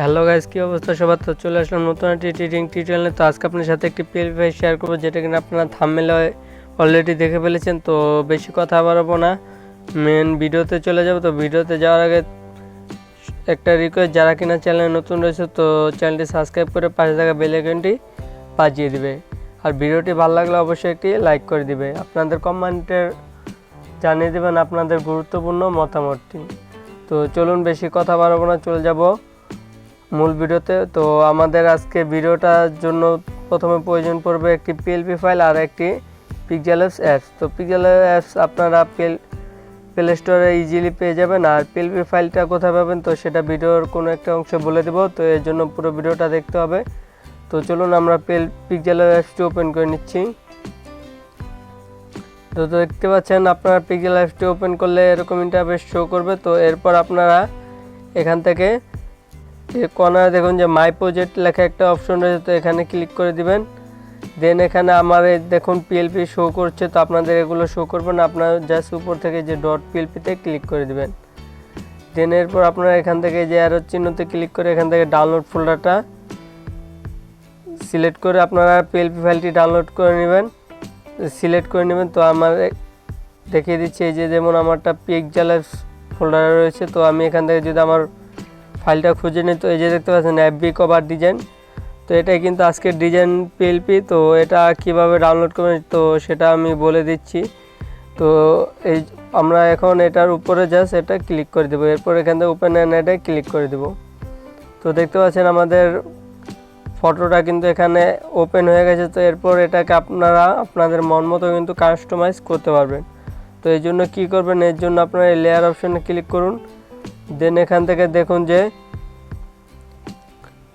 Hello guys, কী অবস্থা? সবার তো চলে আসলাম নতুন একটি টিচিং টিউটোরিয়ালে তো আজকে আপনার সাথে একটি পিএলপি শেয়ার করব, যেটা কিনা আপনারা থামমেলে অলরেডি দেখে ফেলেছেন। তো বেশি কথা বাড়াবো না। মেন ভিডিওতে চলে যাব। তো ভিডিওতে যাওয়ার আগে একটা রিকোয়েস্ট যারা কিনা চ্যানেলে নতুন রয়েছে, তো চ্যানেলটি সাবস্ক্রাইব করে পাশে থাকা বেল আইকনটি বাজিয়ে দিবে। আর ভিডিওটি ভালো লাগলে অবশ্যই একটি লাইক করে দিবে। আপনাদের কমেন্টের জানিয়ে দেবেন আপনাদের গুরুত্বপূর্ণ মতামতটি। তো চলুন, বেশি কথা বাড়াবো না। চলে যাব। মূল ভিডিওতে। তো আমাদের আজকে ভিডিওটার জন্য প্রথমে প্রয়োজন পড়বে একটি পিএলপি ফাইল আর একটি পিকজেলস অ্যাপস তো পিকজেল অ্যাপস আপনারা পেল প্লে স্টোরে ইজিলি পেয়ে যাবেন। আর পিএলপি ফাইলটা কোথায় পাবেন, তো সেটা ভিডিওর কোনো একটা অংশ বলে দেবো। তো এর জন্য পুরো ভিডিওটা দেখতে হবে। তো চলুন আমরা পেল পিকজেল অ্যাপসটি ওপেন করে নিচ্ছি। তো দেখতে পাচ্ছেন আপনারা পিকজেল অ্যাপসটি ওপেন করলে এরকম ইন্টারফেস শো করবে। তো এরপর আপনারা এখান থেকে কর্নারে দেখুন যে মাই প্রজেক্ট লেখা একটা অপশন রয়েছে, তো এখানে ক্লিক করে দিবেন। দেন এখানে আমার দেখুন পিএলপি শো করছে, তো আপনাদের এগুলো শো করবেন। আপনার জাস্ট উপর থেকে যে ডট পিএলপিতে ক্লিক করে দিবেন। দেন এরপর আপনারা এখান থেকে যে অ্যারো চিহ্নতে ক্লিক করে এখান থেকে ডাউনলোড ফোল্ডারটা সিলেক্ট করে আপনারা পিএলপি ফাইলটি ডাউনলোড করে নেবেন। সিলেক্ট করে নেবেন, তো আমার দেখিয়ে দিচ্ছি, এই যে যেমন আমারটা পিক জ্বালার ফোল্ডারে রয়েছে, তো আমি এখান থেকে যদি আমার ফাইলটা খুঁজে নিই তো এই যে দেখতে পাচ্ছেন অ্যাপবি কভার ডিজাইন তো এটাই কিন্তু আজকের ডিজাইন পিএলপি তো এটা কীভাবে ডাউনলোড করবেন, তো সেটা আমি বলে দিচ্ছি। তো এই আমরা এখন এটার উপরে জাস্ট এটা ক্লিক করে দেবো, এরপর এখান থেকে ওপেন অ্যান্ড এটা ক্লিক করে দেবো। তো দেখতে পাচ্ছেন আমাদের ফটোটা কিন্তু এখানে ওপেন হয়ে গেছে, তো এরপর এটাকে আপনারা আপনাদের মন মতো কিন্তু কাস্টমাইজ করতে পারবেন। তো এই জন্য কী করবেন, এর জন্য আপনারা লেয়ার অপশানে ক্লিক করুন। দেন এখান থেকে দেখুন যে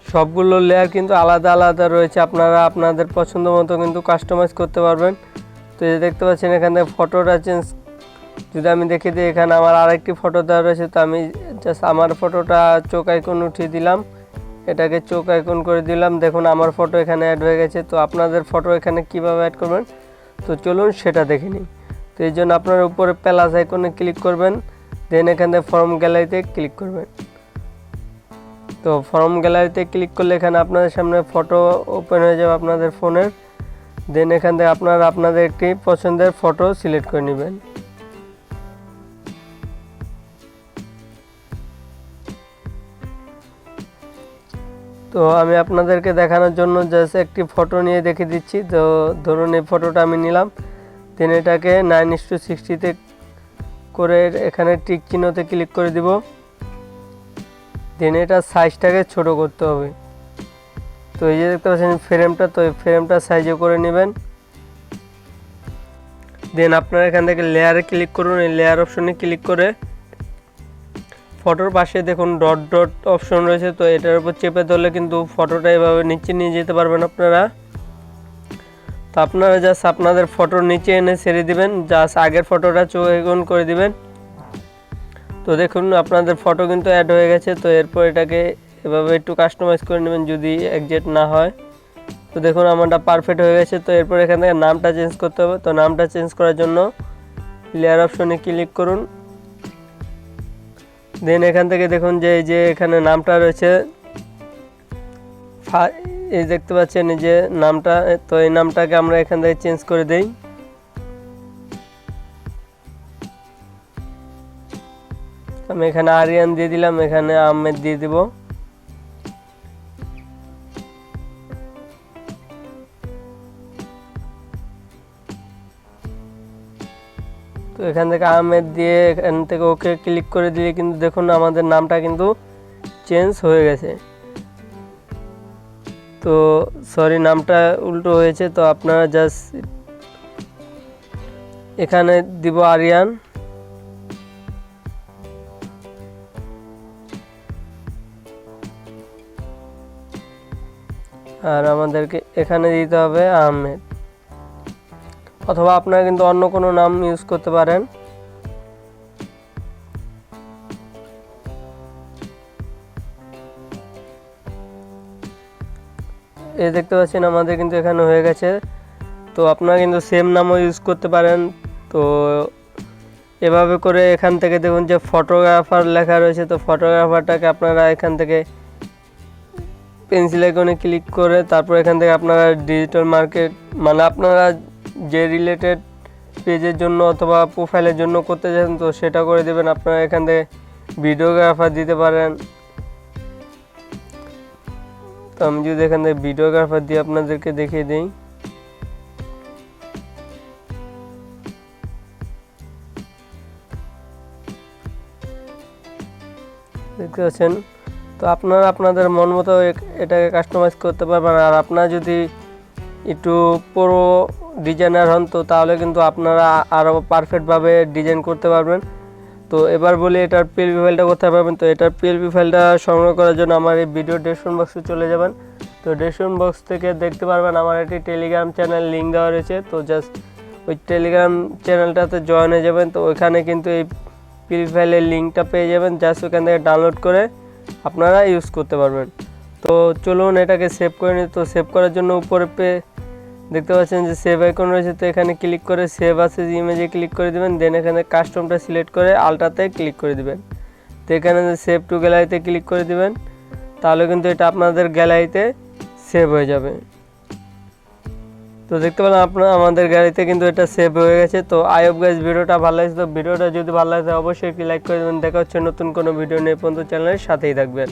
সবগুলো লেয়ার কিন্তু আলাদা আলাদা রয়েছে। আপনারা আপনাদের পছন্দ মতো কিন্তু কাস্টমাইজ করতে পারবেন। তো এই দেখতে পাচ্ছেন এখান থেকে ফটোটা চেঞ্জ যদি আমি দেখে দিই, এখানে আমার আরেকটি ফটো দেওয়া রয়েছে, তো আমি জাস্ট আমার ফটোটা চোখ আইকন উঠিয়ে দিলাম। এটাকে চোখ আইকন করে দিলাম। দেখুন, আমার ফটো এখানে অ্যাড হয়ে গেছে। তো আপনাদের ফটো এখানে কীভাবে অ্যাড করবেন? তো চলুন সেটা দেখে নিই। তো এই জন্য আপনার উপরে প্লাস আইকনে ক্লিক করবেন। দেন এখান ফর্ম গ্যালারিতে ক্লিক করবেন। তো ফর্ম গ্যালারিতে ক্লিক করলে এখানে আপনাদের সামনে ফটো ওপেন হয়ে যাবে আপনাদের ফোনের দেন এখান থেকে আপনারা আপনাদের একটি পছন্দের ফটো সিলেক্ট করে নেবেন। তো আমি আপনাদেরকে দেখানোর জন্য জাস্ট একটি ফটো নিয়ে দেখে দিচ্ছি। তো ধরুন এই ফটোটা আমি নিলাম। দেন এটাকে নাইন ইস টু সিক্সটিতে করে এখানে টিক চিহ্নতে ক্লিক করে দিব। দেন এটা সাইজটাকে ছোট করতে হবে। তো এই যে দেখতে পাচ্ছেন ফ্রেমটা তো এই ফ্রেমটা সাইজে করে নেবেন। দেন আপনারা এখান থেকে লেয়ারে ক্লিক করুন। এই লেয়ার অপশনে ক্লিক করে ফটোর পাশে দেখুন ডট ডট অপশন রয়েছে। তো এটার উপর চেপে ধরলে কিন্তু ফটোটা এভাবে নিচে নিয়ে যেতে পারবেন আপনারা। তো আপনারা জাস্ট আপনাদের ফটোর নিচে এনে ছেড়ে দিবেন জাস্ট আগের ফটোটা চোখন করে দিবেন। তো দেখুন, আপনাদের ফটো কিন্তু অ্যাড হয়ে গেছে, তো এরপর এটাকে এভাবে একটু কাস্টমাইজ করে নেবেন যদি একজেক্ট না হয়। তো দেখুন, আমারটা পারফেক্ট হয়ে গেছে, তো এরপর এখান থেকে নামটা চেঞ্জ করতে হবে। তো নামটা চেঞ্জ করার জন্য লেয়ার অপশনে ক্লিক করুন। দেন এখান থেকে দেখুন যে, এই যে এখানে নামটা রয়েছে এই দেখতে পাচ্ছেন এই যে নামটা, তো এই নামটাকে আমরা এখান থেকে চেঞ্জ করে দেই। আমি এখানে আরিয়ান দিয়ে দিলাম, এখানে আহমেদ দিয়ে দিব। তো এখান থেকে আহমেদ দিয়ে এখান থেকে ওকে ক্লিক করে দিলে কিন্তু দেখুন আমাদের নামটা কিন্তু চেঞ্জ হয়ে গেছে। তো সরি, নামটা উল্টো হয়েছে, তো আপনারা জাস্ট এখানে দিব আরিয়ান। আর আমাদেরকে এখানে দিতে হবে আহমেদ। অথবা আপনারা কিন্তু অন্য কোনো নাম ইউজ করতে পারেন। এই দেখতে পাচ্ছেন আমাদের কিন্তু এখানে হয়ে গেছে। তো আপনারা কিন্তু সেম নামও ইউজ করতে পারেন। তো এভাবে করে এখান থেকে দেখুন যে ফটোগ্রাফার লেখা রয়েছে। তো ফটোগ্রাফারটাকে আপনারা এখান থেকে পেন্সিল আইকনে ক্লিক করে তারপর এখান থেকে আপনারা ডিজিটাল মার্কেট মানে আপনারা যে রিলেটেড পেজের জন্য অথবা প্রোফাইলের জন্য করতে চান, তো সেটা করে দেবেন। আপনারা এখান থেকে ভিডিওগ্রাফার দিতে পারেন। আমি যদি এখান থেকে ভিডিওগ্রাফার দিয়ে আপনাদেরকে দেখিয়ে দিই। দেখতে পাচ্ছেন? তো আপনারা আপনাদের মন মতো এটাকে কাস্টমাইজ করতে পারবেন। আর আপনারা যদি একটু পুরো ডিজাইনার হন তো তাহলে কিন্তু আপনারা আরও পারফেক্টভাবে ডিজাইন করতে পারবেন। তো এবার বলি এটার পিএলপি ফাইলটা কোথায় পাবেন? তো এটার পিএলপি ফাইলটা সংগ্রহ করার জন্য আমার এই ভিডিও ডেসক্রিপশন বক্সে চলে যাবেন। তো ডেসক্রিপশন বক্স থেকে দেখতে পারবেন আমার একটি টেলিগ্রাম চ্যানেল লিঙ্ক দেওয়া রয়েছে। তো জাস্ট ওই টেলিগ্রাম চ্যানেলটাতে জয়েন হয়ে যাবেন। তো ওইখানে কিন্তু এই পিএলপি ফাইলের লিঙ্কটা পেয়ে যাবেন। জাস্ট ওখান থেকে ডাউনলোড করে আপনারা ইউজ করতে পারবেন। তো চলুন এটাকে সেভ করে নিই। তো সেভ করার জন্য উপরে পে দেখতে পাচ্ছেন যে সেভ আইকন রয়েছে, তো এখানে ক্লিক করে সেভ আছে ইমেজে ক্লিক করে দিবেন দেন এখানে কাস্টমটা সিলেক্ট করে আলটাতে ক্লিক করে দেবেন। তো এখানে সেভ টু গ্যালারিতে ক্লিক করে দেবেন, তাহলে কিন্তু এটা আপনাদের গ্যালারিতে সেভ হয়ে যাবে। তো দেখতে পেলাম আপনার আমাদের গ্যালারিতে কিন্তু এটা সেভ হয়ে গেছে। তো আই অফ গাইজ ভিডিওটা ভালো লাগছে। তো ভিডিওটা যদি ভালো লাগে, অবশ্যই একটি লাইক করে দেবেন। দেখা হচ্ছে নতুন কোনো ভিডিও নিয়ে পর্যন্ত চ্যানেলের সাথেই থাকবেন।